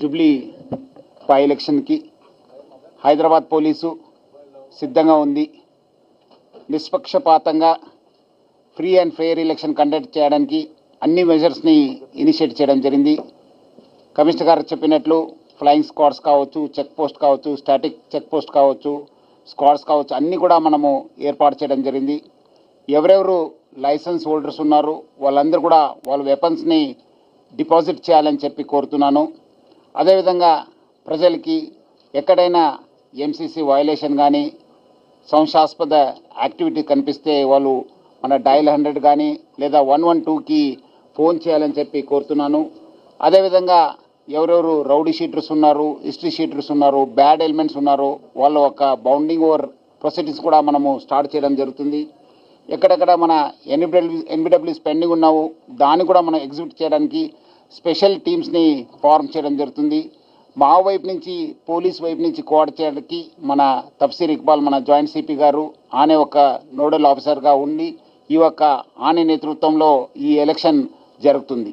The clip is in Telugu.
జూబ్లీ బై ఎలక్షన్కి హైదరాబాద్ పోలీసు సిద్ధంగా ఉంది. నిష్పక్షపాతంగా free and fair election conduct చేయడానికి అన్ని మెజర్స్ని ఇనిషియేట్ చేయడం జరిగింది. కమిషనర్ గారు చెప్పినట్లు ఫ్లయింగ్ స్క్వాడ్స్ కావచ్చు చెక్ పోస్ట్ కావచ్చు స్టాటిక్ చెక్ పోస్ట్ కావచ్చు స్క్వాడ్స్ కావచ్చు అన్నీ కూడా మనము ఏర్పాటు చేయడం జరిగింది. ఎవరెవరు లైసెన్స్ హోల్డర్స్ ఉన్నారు వాళ్ళందరూ కూడా వాళ్ళ వెపన్స్ని డిపాజిట్ చేయాలని చెప్పి కోరుతున్నాను. అదేవిధంగా ప్రజలకి ఎక్కడైనా ఎంసీసీ వయలేషన్ కానీ సంశాస్పద యాక్టివిటీ కనిపిస్తే వాళ్ళు మన డయల్ హండ్రెడ్ కానీ లేదా వన్ వన్ టూకి ఫోన్ చేయాలని చెప్పి కోరుతున్నాను. అదేవిధంగా ఎవరెవరు రౌడీ షీటర్స్ ఉన్నారు హిస్టరీ షీటర్స్ ఉన్నారు బ్యాడ్ ఎలిమెంట్స్ ఉన్నారు వాళ్ళ ఒక బౌండింగ్ ఓవర్ ప్రొసీడింగ్స్ కూడా మనము స్టార్ట్ చేయడం జరుగుతుంది. ఎక్కడెక్కడ మన ఎన్బిడబ్ల్యూ ఎన్బిడబ్ల్యూస్ పెండింగ్ ఉన్నావు దాన్ని కూడా మనం ఎగ్జిక్యూట్ చేయడానికి స్పెషల్ టీమ్స్ని ఫార్మ్ చేయడం జరుగుతుంది. మా వైపు నుంచి పోలీస్ వైపు నుంచి కోఆర్డ్ చేయడానికి మన తఫ్సీర్ ఇక్బాల్ మన జాయింట్ సిపి గారు ఆనే ఒక నోడల్ ఆఫీసర్గా ఉండి ఈ యొక్క ఆనే నేతృత్వంలో ఈ ఎలక్షన్ జరుగుతుంది.